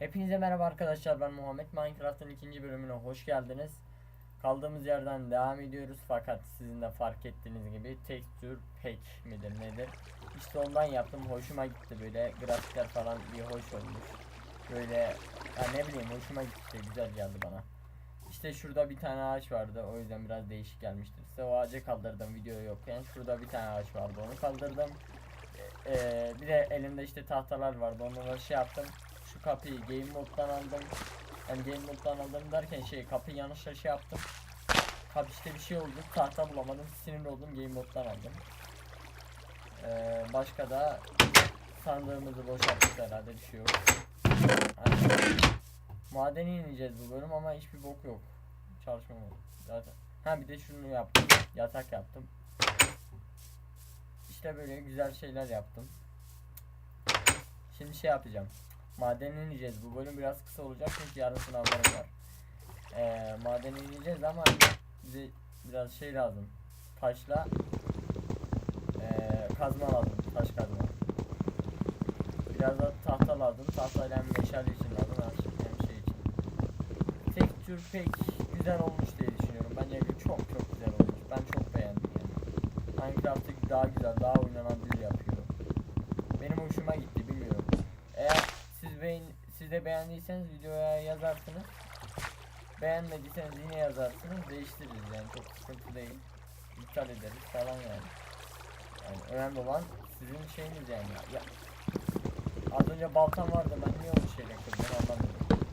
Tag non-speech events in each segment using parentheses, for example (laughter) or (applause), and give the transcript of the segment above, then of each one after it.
Hepinize merhaba arkadaşlar ben Muhammed Minecraft'ın ikinci bölümüne hoş geldiniz. Kaldığımız yerden devam ediyoruz fakat sizin de fark ettiğiniz gibi tekstür pack midir nedir? İşte ondan yaptım hoşuma gitti böyle grafikler falan bir hoş olmuş. Böyle ya ne bileyim hoşuma gitti güzel geldi bana. İşte şurada bir tane ağaç vardı o yüzden biraz değişik gelmiştir. Size o ağacı kaldırdım video yokken şurada bir tane ağaç vardı onu kaldırdım. Ee, bir de elimde işte tahtalar vardı onları şey yaptım kapıyı game moddan aldım. Yani game moddan aldım derken şey kapıyı yanlışla şey yaptım. Kapı işte bir şey oldu. Tahta bulamadım. Sinirli oldum. Game moddan aldım. Ee, başka da sandığımızı boşalttık herhalde bir şey yok. Aynen. Madene ineceğiz bu bölüm ama hiçbir bok yok. Çalışma oldu. Zaten. Ha bir de şunu yaptım. Yatak yaptım. İşte böyle güzel şeyler yaptım. Şimdi şey yapacağım. Madene ineceğiz. Bu bölüm biraz kısa olacak çünkü yarın sınavlarım var. Ee, madene ama bize biraz şey lazım. Taşla ee, kazma lazım. Taş kazma. Biraz da tahta lazım. Tahtayla hem meşale için lazım hem şey için. Tekstür pek güzel olmuş diye düşünüyorum. Bence çok çok güzel olmuş. Ben çok beğendim yani. Minecraft'ı daha güzel, daha oynanabilir yapıyor. Benim hoşuma gitti siz beğen siz de beğendiyseniz videoya yazarsınız. Beğenmediyseniz yine yazarsınız. Değiştiririz yani çok sıkıntı değil. İptal ederiz falan yani. Yani önemli olan sizin şeyiniz yani. Ya, az önce baltam vardı ben niye onu şeyle kırdım anlamadım.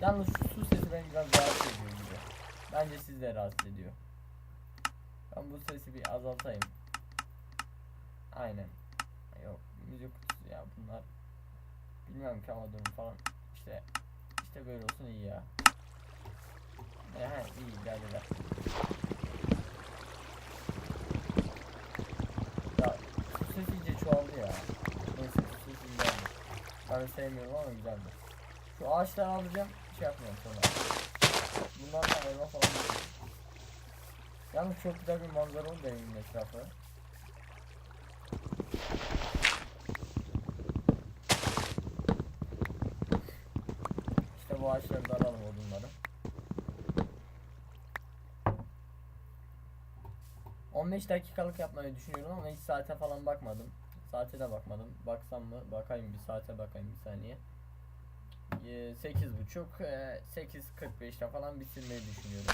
Yalnız şu su sesi beni biraz rahatsız ediyor gibi. Bence sizi de rahatsız ediyor. Ben bu sesi bir azaltayım. Aynen. Yok müzik kutusu ya bunlar. Bilmiyorum ki ama durum falan. İşte işte böyle olsun iyi ya. E, he, iyi geldiler. Ya su sesi iyice çoğaldı ya. Neyse su sesi güzeldi. Ben de sevmiyorum ama güzeldi. Şu ağaçları alacağım. Şey yapmıyorum sonra. Bunlardan elma falan yok. Yalnız çok güzel bir manzara oldu evimin etrafı. İşte bu ağaçları da alalım odunları. 15 dakikalık yapmayı düşünüyorum ama hiç saate falan bakmadım. Saate de bakmadım. Baksam mı? Bakayım bir saate bakayım bir saniye. Ee, 8.30 e, 8.45'te falan bitirmeyi düşünüyorum.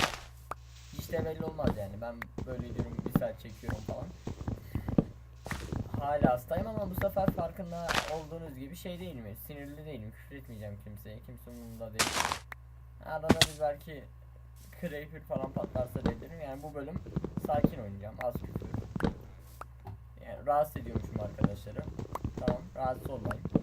Hiç de belli olmaz yani. Ben böyle diyorum bir saat çekiyorum falan. Hala hastayım ama bu sefer farkında olduğunuz gibi şey değilim. yani, Sinirli değilim. Küfür etmeyeceğim kimseye. Kimse umurumda değil. Arada bir belki creeper falan patlarsa dedim. Yani bu bölüm sakin oynayacağım. Az küfür. Yani rahatsız ediyormuşum arkadaşları. Tamam rahatsız olmayın.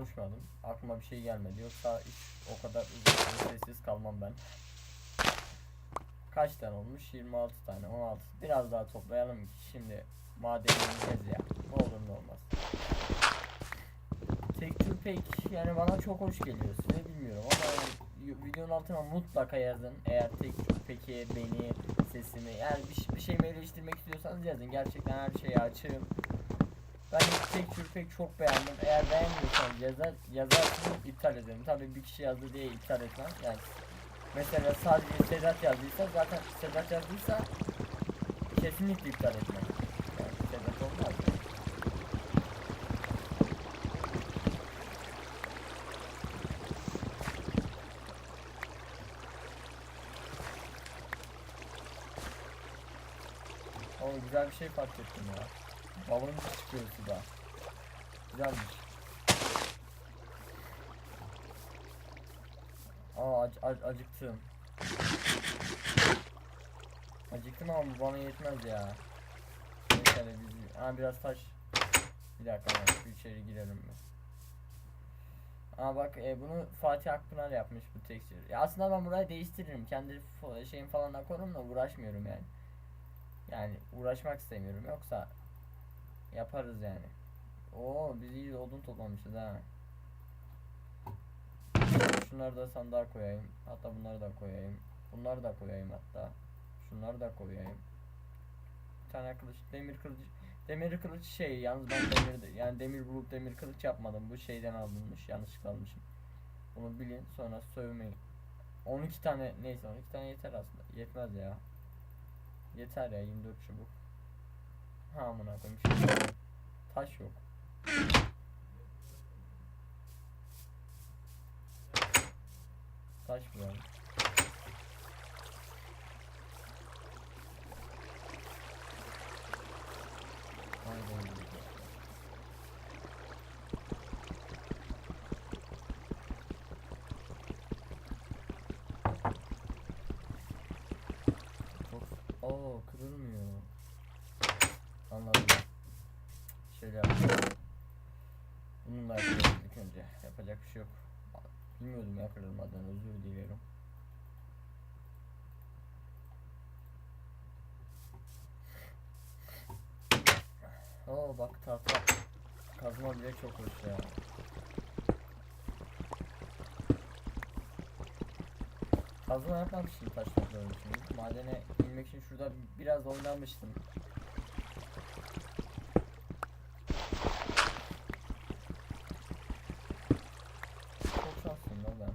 Konuşmadım. Aklıma bir şey gelmedi. Yoksa hiç o kadar uzun sessiz kalmam ben. Kaç tane olmuş? 26 tane, 16. Biraz daha toplayalım ki şimdi madeni ineceğiz ya. Ne olur ne olmaz. Tekstür pek yani bana çok hoş geliyor. Size bilmiyorum ama yani videonun altına mutlaka yazın. Eğer tekstür peki beni, sesimi eğer bir, bir şeyimi eleştirmek istiyorsanız yazın. Gerçekten her şeye açığım. Ben tekstür pek çok beğendim. Eğer beğenmiyorsanız yazar, yazarsınız iptal ederim. Tabii bir kişi yazdı diye iptal etmem. Yani mesela sadece Sedat yazdıysa zaten Sedat yazdıysa kesinlikle iptal etmem. Yani Sedat olmaz. O güzel bir şey fark ettim ya. Balon çıkıyor suda. Güzelmiş. Aa ac ac acıktım. Acıktım ama bu bana yetmez ya. Neyse biz ha biraz taş. Bir dakika ben içeri girelim mi? Aa bak e, bunu Fatih Akpınar yapmış bu tekstür. Ya aslında ben burayı değiştiririm. Kendi şeyim falan da korum da uğraşmıyorum yani. Yani uğraşmak istemiyorum yoksa yaparız yani. Oo biz iyi odun toplamışız ha. Şunları da sandığa koyayım. Hatta bunları da koyayım. Bunları da koyayım hatta. Şunları da koyayım. Bir tane kılıç, demir kılıç. Demir kılıç şey yalnız ben demir yani demir bulup demir kılıç yapmadım. Bu şeyden alınmış. Yanlışlıkla almışım. Bunu bilin sonra sövmeyin. 12 tane neyse 12 tane yeter aslında. Yetmez ya. Yeter ya 24 çubuk. Ha amına koyayım. Şey. Taş yok. Taş bulalım. Aynen öyle. Çok... Oo kırılmıyor. Anladım. Şöyle yapalım. Bununla yapacağız ilk önce. Yapacak bir şey yok. Bilmiyordum ya kırılmadan özür dilerim. Oo bak tahta kazma bile çok hoş ya. Kazma yapmak için taş topluyorum şimdi. Madene inmek için şurada biraz oynanmıştım. Çok şanslıyım lan ben.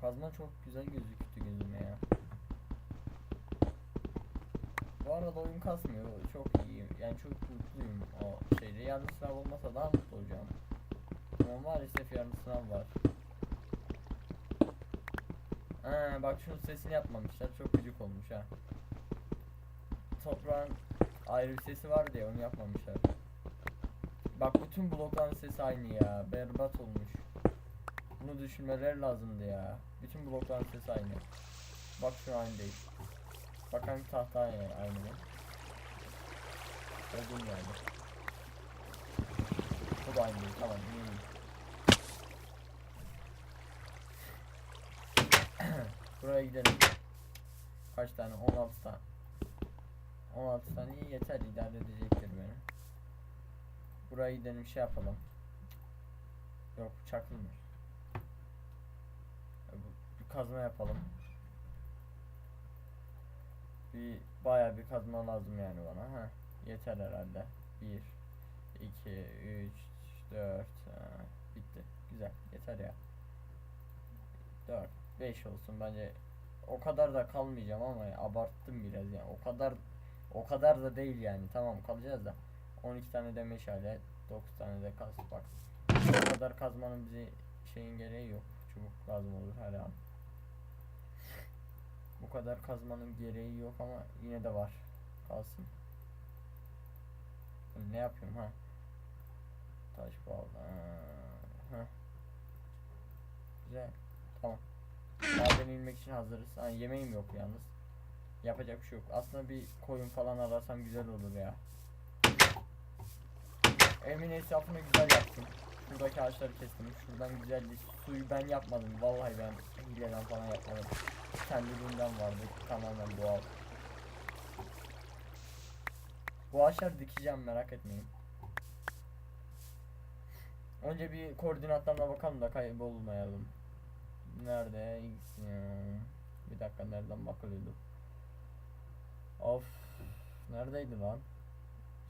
Kazma çok güzel gözüktü gözüme ya. Bu arada oyun kasmıyor. Çok iyi. Yani çok mutluyum o şeyde. Yarın sınav olmasa daha mutlu olacağım. Ama maalesef yarın sınav var. Ha, bak şunun sesini yapmamışlar. Çok gıcık olmuş ha. Toprağın ayrı bir sesi var diye onu yapmamışlar. Bak bütün blokların sesi aynı ya. Berbat olmuş. Bunu düşünmeleri lazımdı ya. Bütün blokların sesi aynı. Bak şu aynı değil. Bak hangi tahta aynı, aynı? Olduğum yani. Bu da aynı değil. Tamam iyi. (clears throat) Buraya gidelim. Kaç tane? 16 tane. 16 tane iyi yeter idare edecektir beni. Buraya gidelim şey yapalım. Yok bu- Bir kazma yapalım. Bir baya bir kazma lazım yani bana. Ha yeter herhalde. 1 2 3 4 bitti. Güzel. Yeter ya. 4 5 olsun bence. O kadar da kalmayacağım ama ya, abarttım biraz yani. O kadar o kadar da değil yani. Tamam kalacağız da. 12 tane de meşale, 9 tane de kas bak. O kadar kazmanın bize şeyin gereği yok. Çubuk lazım olur her an. Bu kadar kazmanın gereği yok ama yine de var. Kalsın. Ne yapıyorum ha? Taş bağlı. Ha. Güzel. Tamam. Maden inmek için hazırız. Ha, yemeğim yok yalnız. Yapacak bir şey yok. Aslında bir koyun falan ararsam güzel olur ya. Evimin etrafını güzel yaptım. Şuradaki ağaçları kestim. Şuradan güzel bir suyu ben yapmadım. Vallahi ben hileden falan yapmadım. Kendiliğinden vardı. Tamamen doğal. Bu ağaçları dikeceğim merak etmeyin. Önce bir koordinatlarına bakalım da kaybolmayalım. Nerede? Bir dakika nereden bakılıyordu? Of. Neredeydi lan?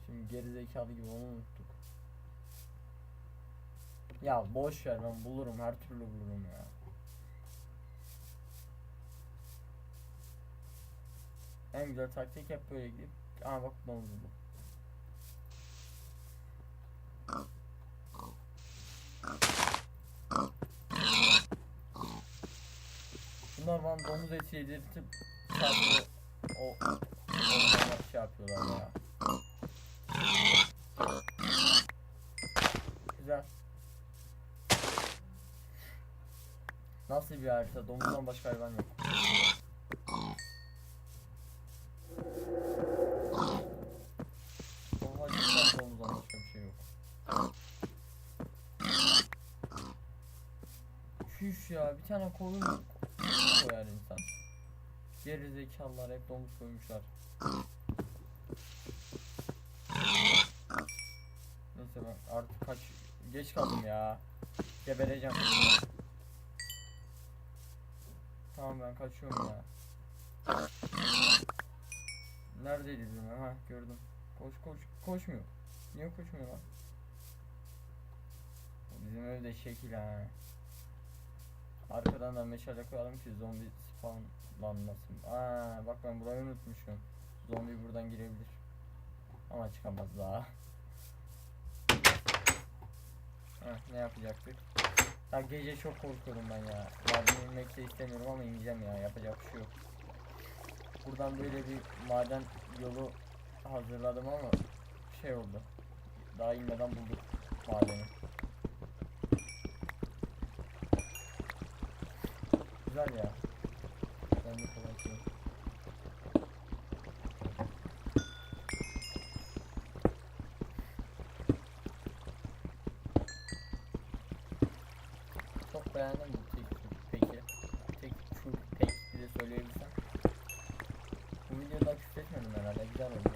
Şimdi geri zekalı gibi onu unuttuk. Ya boş ver ben bulurum her türlü bulurum ya. En güzel taktik hep böyle gidip Aa bak domuz buldum. Bunlar bana domuz eti yedirtip sadece o onlar şey yapıyorlar ya. Güzel. Nasıl bir harita? Domuzdan başka hayvan yok. Bir tane koyun koyar insan. Geri zekalılar hep domuz koymuşlar. Neyse ben artık kaç geç kaldım ya. Gebereceğim. Tamam ben kaçıyorum ya. Neredeydi bizim? Ha gördüm. Koş koş koşmuyor. Niye koşmuyor lan? Bizim evde şekil ha. Arkadan da meşale koyalım ki zombi spawnlanmasın. Aa bak ben burayı unutmuşum. Zombi buradan girebilir. Ama çıkamaz daha. Heh, ne yapacaktık? Ya gece çok korkuyorum ben ya. Maden inmek de istemiyorum ama ineceğim ya. Yapacak bir şey yok. Buradan böyle bir maden yolu hazırladım ama şey oldu. Daha inmeden bulduk madeni. Güzel ya. Ben de kolay şey. Çok beğendim bu tek peki. Tek pek bir de söyleyebilsem. Bu videoda küfretmedim herhalde güzel oldu.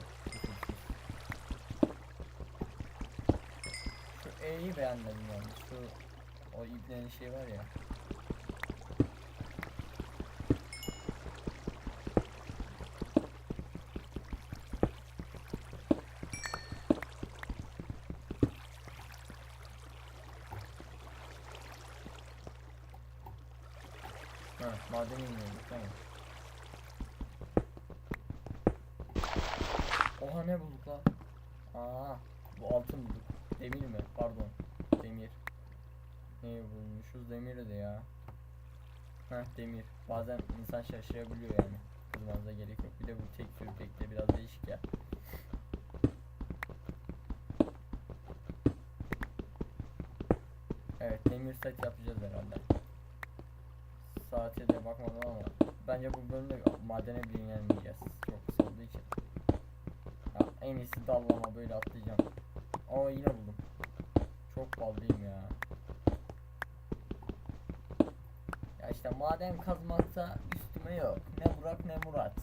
Şu E'yi beğenmedim yani. Şu o ibnenin şey var ya. Maden inmiyorduk tamam. Oha ne bulduk lan? Aa, bu altın bulduk. Demir mi? Pardon. Demir. Neyi bulmuşuz? Demir de ya. Heh demir. Bazen insan şaşırabiliyor yani. Kızmanıza gerek yok. Bir de bu tek tür pek de biraz değişik ya. Evet demir set yapacağız herhalde. Saate de bakmadım ama bence bu bölümde madene bile inelmeyeceğiz. Çok kısa olduğu için. Ya, en iyisi dallama böyle atlayacağım. Aa yine buldum. Çok ballıyım ya. Ya işte maden kazmakta üstüme yok. Ne Burak ne Murat.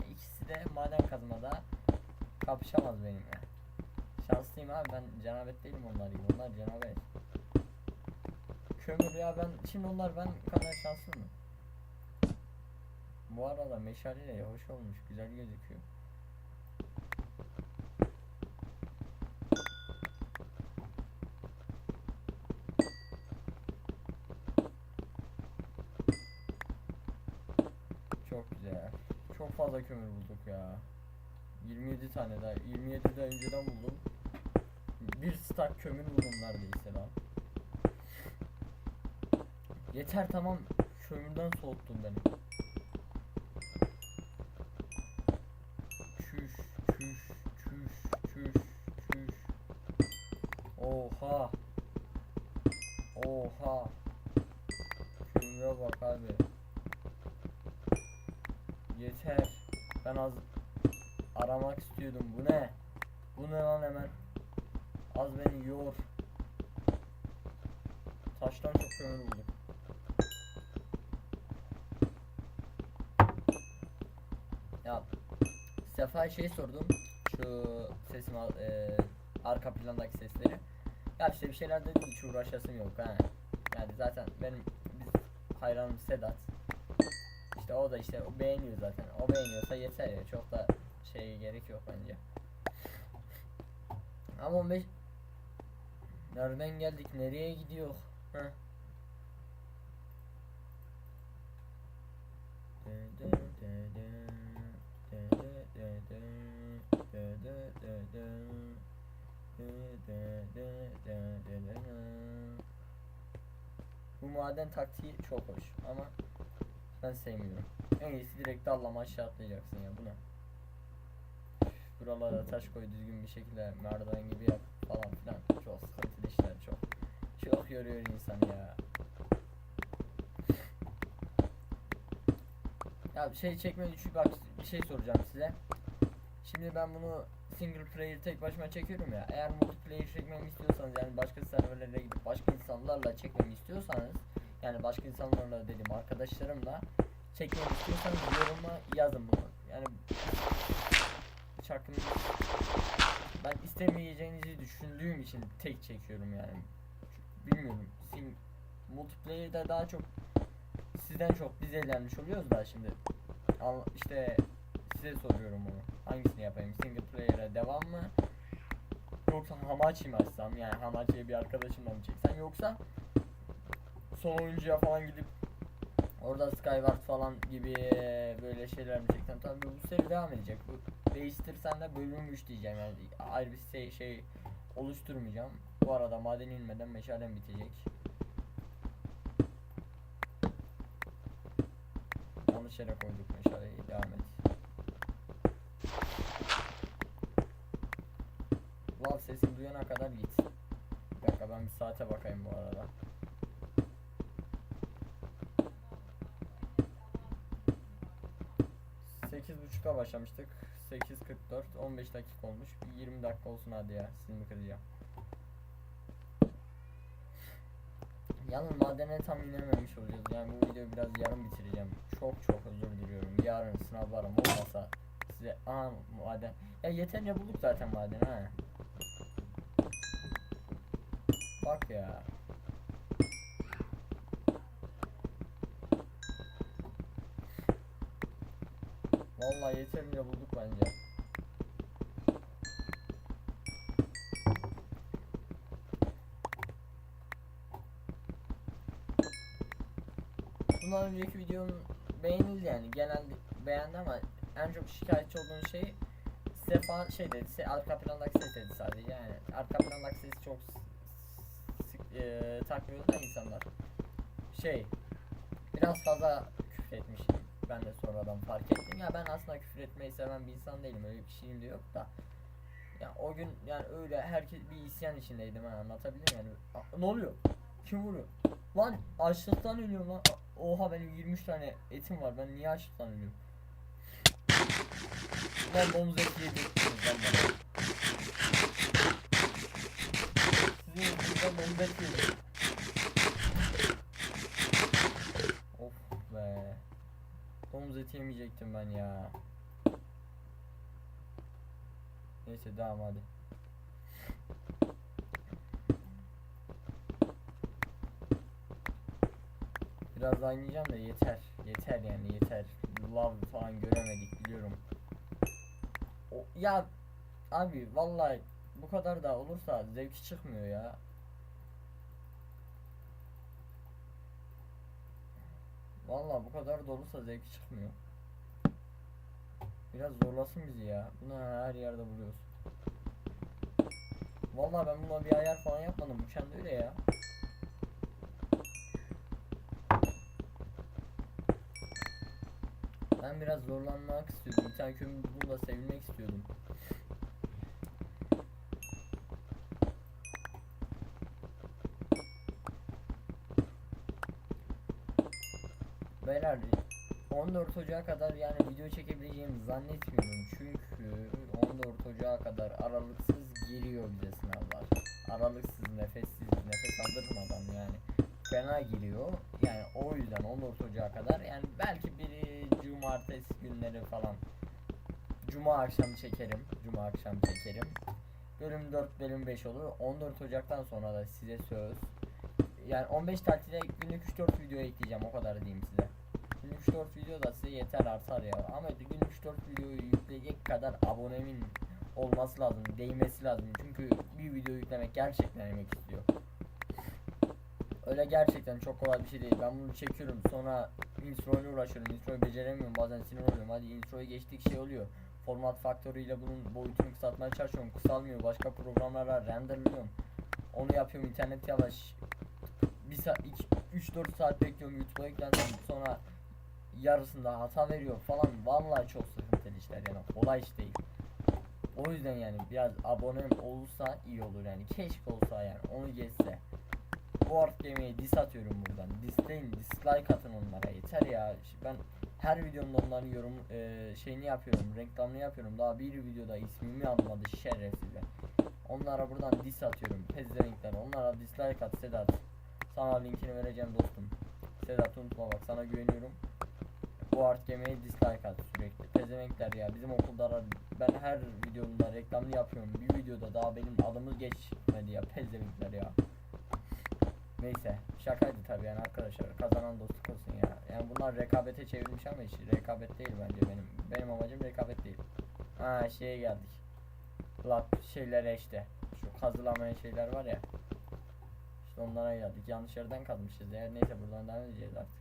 Ya ikisi de maden kazmada kapışamaz benimle. Şanslıyım abi ben cenabet değilim onlar gibi. Onlar cenabet. Kömür ya ben şimdi onlar ben kadar şanslı mı? Bu arada meşaleyle hoş olmuş güzel gözüküyor. Çok güzel. Çok fazla kömür bulduk ya. 27 tane daha. 27 de önceden buldum. Bir stack kömür buldum neredeyse lan. Yeter tamam. Kömürden soğuttun beni. Çüş, çüş, çüş, çüş, çüş. Oha. Oha. Kömüre bak abi. Yeter. Ben az aramak istiyordum. Bu ne? Bu ne lan hemen? Az beni yor. Taştan çok kömür bulduk. Ya Sefa şey sordum. Şu sesim e, arka plandaki sesleri. Ya işte bir şeyler dedim hiç uğraşasım yok ha. Yani zaten benim biz hayranım Sedat. İşte o da işte o beğeniyor zaten. O beğeniyorsa yeter ya. Çok da şey gerek yok bence. Ama 15 Nereden geldik? Nereye gidiyor? Heh. Bu maden taktiği çok hoş ama ben sevmiyorum. En iyisi direkt dallama aşağı atlayacaksın ya buna. Buralara taş koy düzgün bir şekilde merdiven gibi yap falan filan. Çok sıkıntılı işler çok. Çok yoruyor insan ya. Ya bir şey çekmeden çünkü bak bir şey soracağım size. Şimdi ben bunu single player tek başıma çekiyorum ya. Eğer multiplayer çekmemi istiyorsanız yani başka serverlere gidip başka insanlarla çekmemi istiyorsanız yani başka insanlarla dedim arkadaşlarımla çekmemi istiyorsanız yoruma yazın bunu. Yani çakın Ben istemeyeceğinizi düşündüğüm için tek çekiyorum yani. Bilmiyorum. Sim multiplayer'da daha çok sizden çok biz eğlenmiş oluyoruz da şimdi. Al, işte size soruyorum onu. Hangisini yapayım? Single player'e devam mı? Yoksa Hamachi mi açsam? Yani Hamachi'ye bir arkadaşımla mı çeksem? Yoksa son oyuncuya falan gidip orada Skyward falan gibi böyle şeyler mi çeksem? Tabii bu seri devam edecek. Bu değiştirsen de bölüm 3 diyeceğim yani ayrı bir şey, şey oluşturmayacağım. Bu arada maden inmeden meşalem bitecek. Yanlış yere koyduk meşaleyi devam et. Duyana kadar git. Bir dakika ben bir saate bakayım bu arada. Sekiz buçukta başlamıştık. 8.44 15 dakika olmuş. Bir 20 dakika olsun hadi ya. Silimi kıracağım. Yalnız madene tam inememiş olacağız. Yani bu videoyu biraz yarım bitireceğim. Çok çok özür diliyorum. Yarın sınavlarım olmasa size aa maden. Ya yeterince bulduk zaten maden ha. Bak ya. Vallahi yeterince bulduk bence. Bundan önceki videonun beğenildi yani genelde beğendi ama en çok şikayetçi olduğun şey Sefa şey dedi, arka plandaki ses dedi sadece yani arka plandaki sesi çok eee takmıyordu da insanlar. Şey biraz fazla küfür etmişim. Ben de sonradan fark ettim. Ya ben aslında küfür etmeyi seven bir insan değilim. Öyle bir şeyim de yok da. Ya o gün yani öyle herkes bir isyan içindeydim ha anlatabilirim yani. Ne oluyor? Kim vuruyor? Lan açlıktan ölüyorum lan. Oha benim 23 tane etim var. Ben niye açlıktan ölüyorum? Lan domuz eti yedirdiniz lan bana. Yedim. Of be. Domuz eti yemeyecektim ben ya. Neyse devam hadi. Biraz daha oynayacağım da yeter. Yeter yani yeter. Love falan göremedik biliyorum. O, ya abi vallahi bu kadar da olursa zevki çıkmıyor ya. Vallahi bu kadar da olursa zevki çıkmıyor. Biraz zorlasın bizi ya. Bunu her yerde buluyoruz. Vallahi ben buna bir ayar falan yapmadım. Bu kendi öyle ya. Ben biraz zorlanmak istiyordum. Bir tane kömür buldum da sevilmek istiyordum. Beyler 14 Ocağı kadar yani video çekebileceğimi zannetmiyorum çünkü 14 Ocağı kadar aralıksız geliyor bize sınavlar. Aralıksız nefessiz nefes aldırmadan yani fena giriyor. Yani o yüzden 14 Ocağı kadar yani belki biri cumartesi günleri falan Cuma akşamı çekerim. Cuma akşam çekerim. Bölüm 4 bölüm 5 olur. 14 Ocak'tan sonra da size söz. Yani 15 tatile günlük 3-4 video ekleyeceğim o kadar diyeyim size. Günlük 3-4 video da size yeter artar ya. Ama günlük 3-4 videoyu yükleyecek kadar abonemin olması lazım. Değmesi lazım. Çünkü bir video yüklemek gerçekten emek istiyor. Öyle gerçekten çok kolay bir şey değil. Ben bunu çekiyorum. Sonra intro ile uğraşıyorum. Introyu beceremiyorum. Bazen sinir oluyorum. Hadi introyu geçtik şey oluyor. Format faktörüyle bunun boyutunu kısaltmaya çalışıyorum. Kısalmıyor. Başka programlara renderliyorum. Onu yapıyorum. internet yavaş. Bir saat, 3-4 saat bekliyorum YouTube'a yüklensin. Sonra yarısında hata veriyor falan. Vallahi çok sıkıntılı işler yani. Kolay iş değil. O yüzden yani biraz abonem olursa iyi olur yani. Keşke olsa yani. Onu geçse. Board Game'e dis atıyorum buradan. Disleyin, dislike atın onlara. Yeter ya. Ben her videomda onların yorum e, şeyini yapıyorum, reklamını yapıyorum. Daha bir videoda ismimi almadı şerefsizler. Onlara buradan dis atıyorum. Pezevenkler. Onlara dislike at Sedat. Sana linkini vereceğim dostum. Sedat unutma bak sana güveniyorum. Bu art yemeği dislike at sürekli. Pezevenkler ya bizim okulda ben her videomda reklamını yapıyorum. Bir videoda daha benim adımı geçmedi ya pezevenkler ya. Neyse şakaydı tabii yani arkadaşlar kazanan dostluk olsun ya. Yani bunlar rekabete çevirmiş ama hiç rekabet değil bence benim. Benim amacım rekabet değil. Ha şeye geldik. Lap şeylere işte. Şu kazılamayan şeyler var ya. İşte onlara geldik. Yanlış yerden kazmışız ya. Neyse buradan devam edeceğiz artık.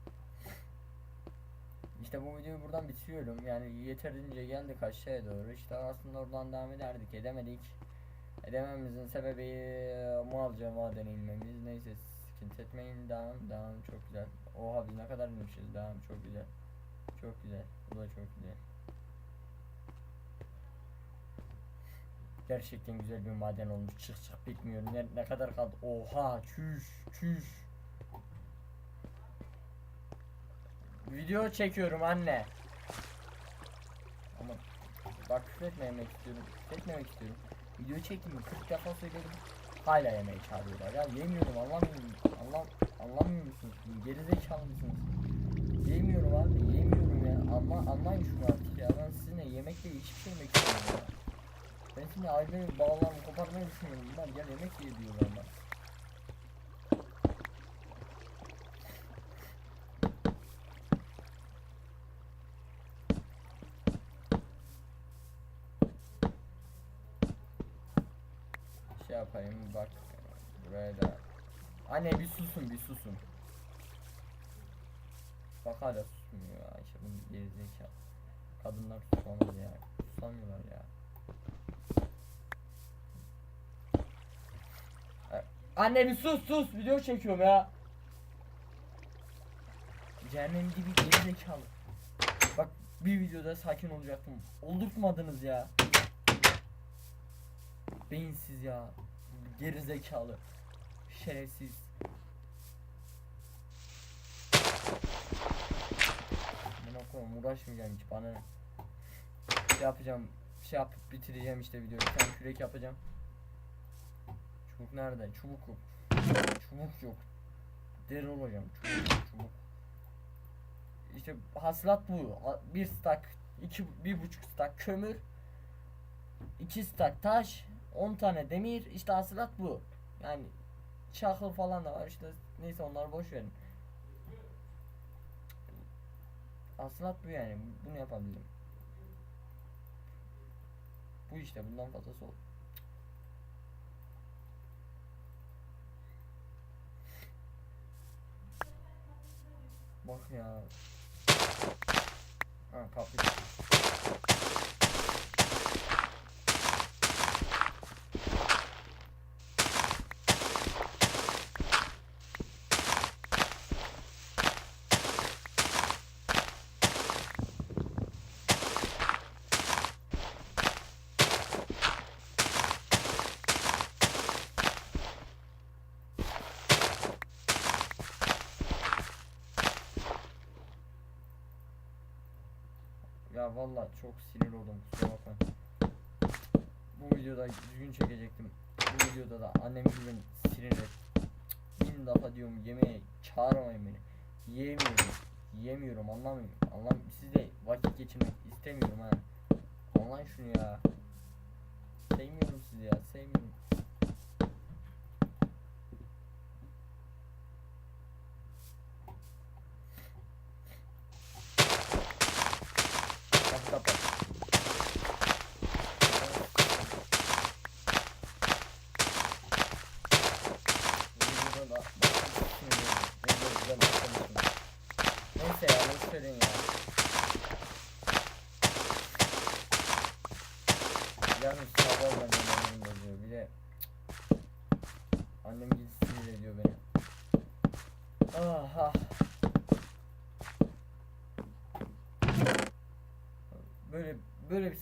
İşte bu videoyu buradan bitiriyorum. Yani yeterince geldik aşağıya doğru. İşte aslında oradan devam ederdik. Edemedik. Edememizin sebebi eee, malca madene inmemiz. Neyse sıkıntı etmeyin. Devam. Devam çok güzel. Oha biz ne kadar inmişiz. Devam çok güzel. Çok güzel. Bu da çok güzel. Gerçekten güzel bir maden olmuş. Çık çık bitmiyor. Ne, ne kadar kaldı? Oha çüş çüş. Video çekiyorum anne. Ama bak küfür etmemek istiyorum. Küfür etmemek istiyorum. Video çektim 40 defa söyledim. Hala yemeği çağırıyorlar. Ya yemiyorum anlamıyorum. Allah anlamıyor musunuz? Gerizekalı mısınız? Yemiyorum abi yemiyorum ya. Anla, anlayın şunu artık ya. Ben sizinle yemekle hiçbir şey yemek istemiyorum ya. Ben şimdi ailemin bağlarını koparmayı düşünüyorum. Bunlar gel yemek ye diyorlar. Şey yapayım bak buraya da. Anne bir susun bir susun. Bak hala susmuyor ya. İşte bu gerizekalı. Kadınlar susamaz ya. Susamıyorlar ya. E, Anne bir sus sus video çekiyorum ya. Cehennem gibi gerizekalı. Bak bir videoda sakin olacaktım. Oldurtmadınız ya. Beyinsiz ya. Gerizekalı. Şerefsiz. Buna koyayım uğraşmayacağım hiç bana ne. Şey yapacağım. Şey yapıp bitireceğim işte videoyu. Bir tane kürek yapacağım. Çubuk nerede? Çubuk yok. Çubuk yok. Deri olacağım. Çubuk çubuk. İşte hasılat bu. Bir stak, iki, bir buçuk stak kömür, iki stak taş, 10 tane demir. İşte hasılat bu. Yani çakıl falan da var işte neyse onları boş verin. Hasılat bu yani. Bunu yapabildim. Bu işte bundan fazlası olur. Bak ya. Ha kapı. Ya valla çok sinir oldum kusura bakma. Bu videoda düzgün çekecektim. Bu videoda da annem gibi beni sinir et. Bin defa diyorum yemeğe çağırmayın beni. Yiyemiyorum. Yiyemiyorum anlamıyorum. Anlam sizle vakit geçirmek istemiyorum ha. Anlayın şunu ya sevmiyorum.